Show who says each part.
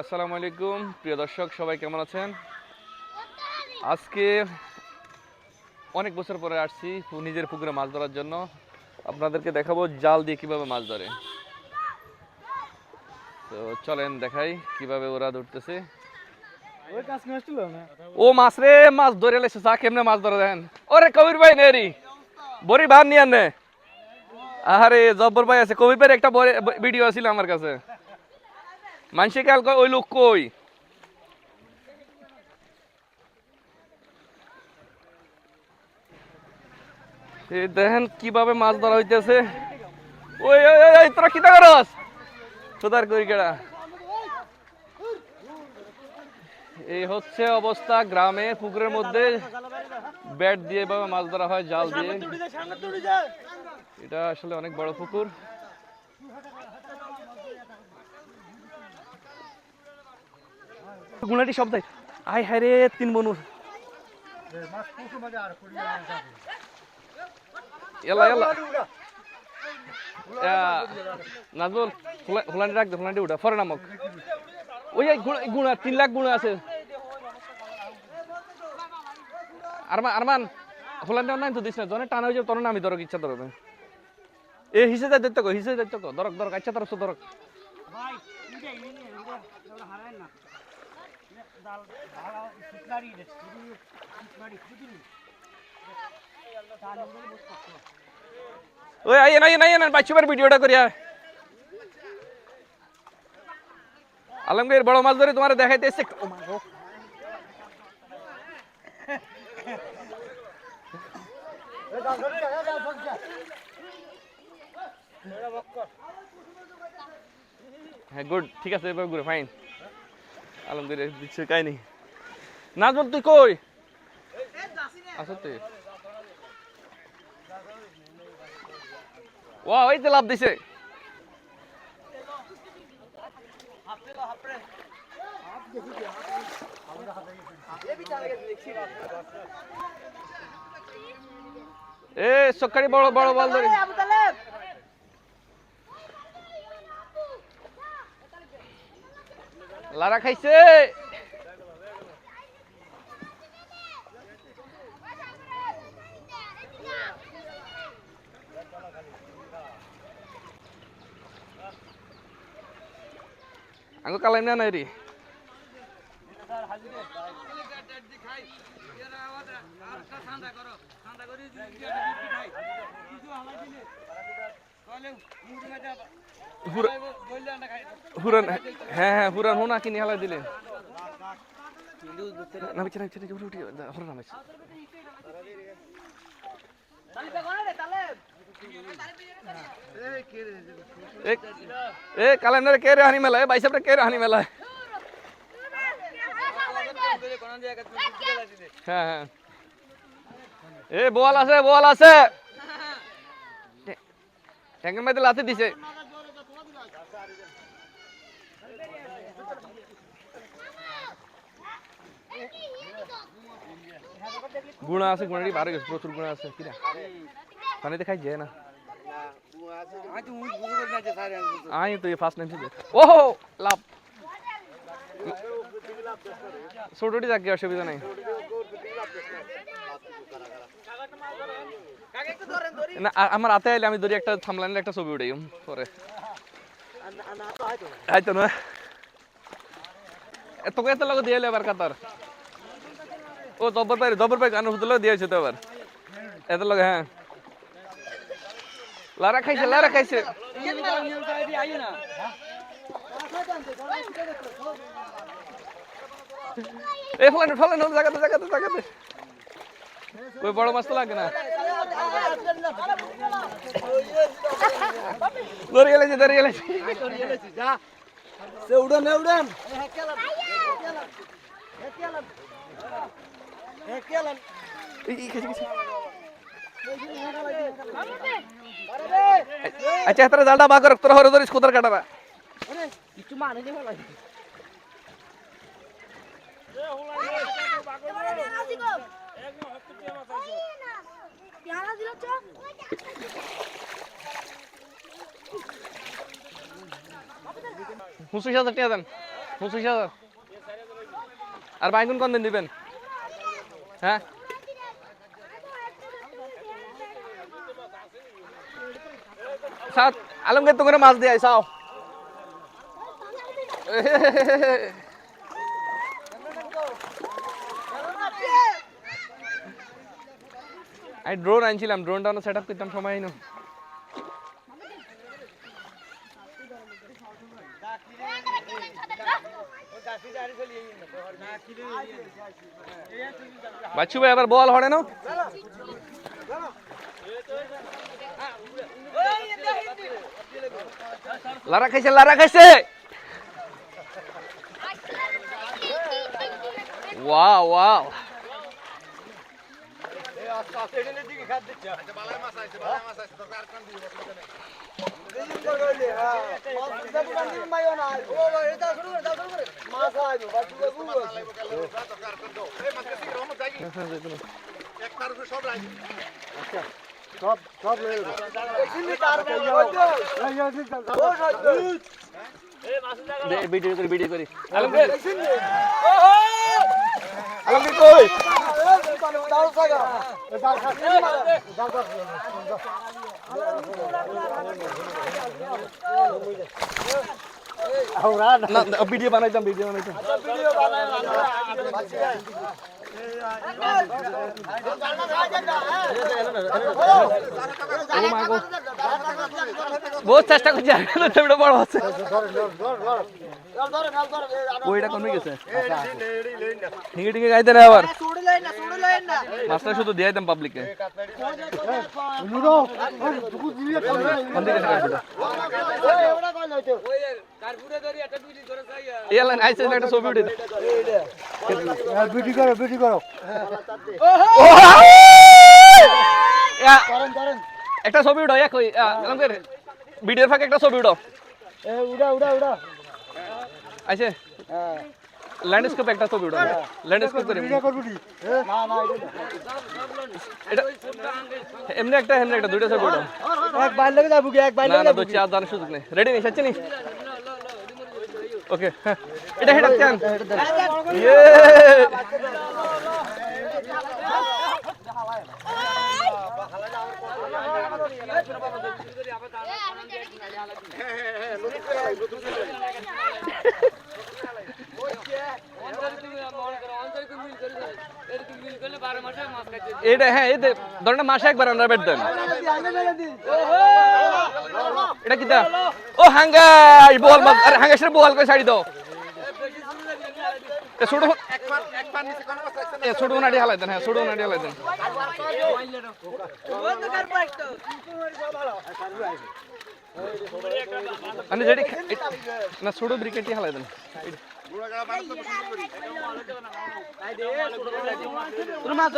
Speaker 1: আসসালামু আলাইকুম, প্রিয় দর্শক, সবাই কেমন আছেন? আজকে অনেক বছর পরে আসছি নিজের পুকুরে মাছ ধরার জন্য। আপনাদেরকে দেখাবো জাল দিয়ে কীভাবে মাছ ধরে। তো চলেন দেখাই কীভাবে ওরা ধরতেছে।
Speaker 2: না
Speaker 1: ও মাছ রে, মাছ ধরে লেছে চা কেমনে মাছ ধরে দেন ওরে কবির ভাই নেরি বড়ি ভার নিয়ে আনে আরে জব্বর ভাই আছে। ভাইয়ের একটা ভিডিও আছিল আমার কাছে। মানসি কাল ওই লোক কই? দেখেন কীভাবে মাছ ধরা হইতেছে। ওই ওই তোরা কিতা করস? সুদার করি কেডা? এই হচ্ছে অবস্থা গ্রামে পুকুরের মধ্যে। ব্যাট দিয়ে এভাবে মাছ ধরা হয় জাল দিয়ে। এটা আসলে অনেক বড় পুকুর। গুণাটি সব দেয় আয় হায় রে তিন বনু এলা এলা। নাজবুল হুলান্ডি রাখ দে হুলান্ডি উঠা। ফরে নামক ওই গুণা তিন লাখ গুণা আছে। আরমান আরমান হুলান্ডি নাই তো দিস না জনে টানা হয়ে যাবে তোর নামি ধরক ইচ্ছা ধরবে এ হিসে যাই দেখতে কো হিসে দেখতে কো ধরক ধরক আচ্ছা ধরক ধরক।
Speaker 2: ভাই নিজে ইনি নিয়ে ওটা ওটা হারায় না। দাল ভাড়া শিকারি রে শিকারি শিকারি তাহলে ওদের বস করতে
Speaker 1: ওই আইয়ে নাই নাই না বাচ্চুবার ভিডিওটা করিয়া আলমগীর বড় মাছ ধরে তোমার দেখাইতে এসে। হ্যাঁ গুড, ঠিক আছে, এবার ঘুরে, ফাইন। দিচ্ছে কাই নেই নাজমল, তুই কই? আসো তুই। ও ওই তো লাভ দিছে। এ সকারি বড় বড় বল ধরে। লারা খাইছে। আঙ্গো কালাই না নাই হুরান হ্যাঁ হ্যাঁ হুরান, হোনা কিনে হালাই দিলেন না বিছানা বিছানা উঠে উঠে হর নামে এ কে রে হানি হ্যাঁ হ্যাঁ। এ বল আছে বল আছে। ট্যাঙ্কের মধ্যে লাথি দিছে। গুণা আছে গুণাটি বাড়ে গেছে, প্রচুর গুণা আছে কিনা পানিতে খাই যায় না। আই তো ফার্স্ট ছিল ওহো, লাভ। ছোটটি যাক অসুবিধা নাই। না আমার হাতে আইলে আমি ধরি, একটা থামলাইনের একটা ছবি উঠাই পরে। আইতো না। এত এত লোক দিয়ে এবার কাতার? ও, জব্বর ভাই জব্বর ভাই গান হুদলো দিয়েছে তো এবার এত লোক হ্যাঁ। লারা খাইছে লারা খাইছে। এ ফলান ফলান জায়গাতে জায়গাতে জায়গাতে ওই বড় মাছ তো লাগে না। ধরে গেলেছি ধরে গেলেছি
Speaker 2: উড়ান উড়ান।
Speaker 1: এই, এই, খাইছে, খাইছে। আচ্ছা হাতারে জালটা বাগ কর তোরা হরে ধরিস কোথার কাটারা
Speaker 2: কিছু মানে
Speaker 1: পঁচিশ হাজার টাকা দেন, পঁচিশ হাজার। আর বাইগুন কোন দিন দিবেন? হ্যাঁ? সাত আলমগীর তো করে মাছ দিয়ে আয় সাও আমি ড্রোন আনছিলাম ড্রোনটা সেট আপ করতাম সময় না বাচ্চু ভাই আবার বল হড়ে না? লারা খাইছে লারা খাইছে। Wow wow.
Speaker 3: সব সব লয়ে
Speaker 1: ভিডিও করি ভিডিও করি। আলমগীর আলমগীর কই? ভিডিও বানাইতাম ভিডিও বানাইতাম বহুত চেষ্টা করছি তেমন বড় হচ্ছে ওইটা কমে গেছে। ঠিকই ঠিকই গাইতে না আবার। মাছটা শুধু দিয়ে দিতাম পাবলিককে একটা ছবি উঠে দে।
Speaker 3: করো বিটি করো।
Speaker 1: ইয়া, একটা ছবি উঠো এক আলমগীর ভিডিওর ফাঁকে একটা ছবি উঠো
Speaker 3: এ উড়া উড়া উড়া।
Speaker 1: আইসে ল্যান্ডস্কেপ একটা ছবি উঠো ল্যান্ডস্কেপ করে
Speaker 3: না না
Speaker 1: এটা এমনি একটা এমনি একটা দুইটা ছবি উঠো
Speaker 3: এক বাইর লাগে যাব এক বাইর
Speaker 1: না না চার জানার সুযোগ নেই। রেডি নেই? সাচ্ছি নি? ওকে হ্যাঁ। এটা হেড চান। ইয়ে এটা হ্যাঁ এই ধরেন মাসে একবার আমরা বেড দেন। এটা কি দা? ও, হাঙ্গাই, বল আরে হাঙ্গাসের বল কই, ছাড়ি দাও। এ ছোট এ ছোট নাড়ি হালাই দেন হ্যাঁ ছোট নাড়ি হালাই দেন। মানে যেটি না ছোট ব্রিকেটই হালাই দেন।
Speaker 2: মাছ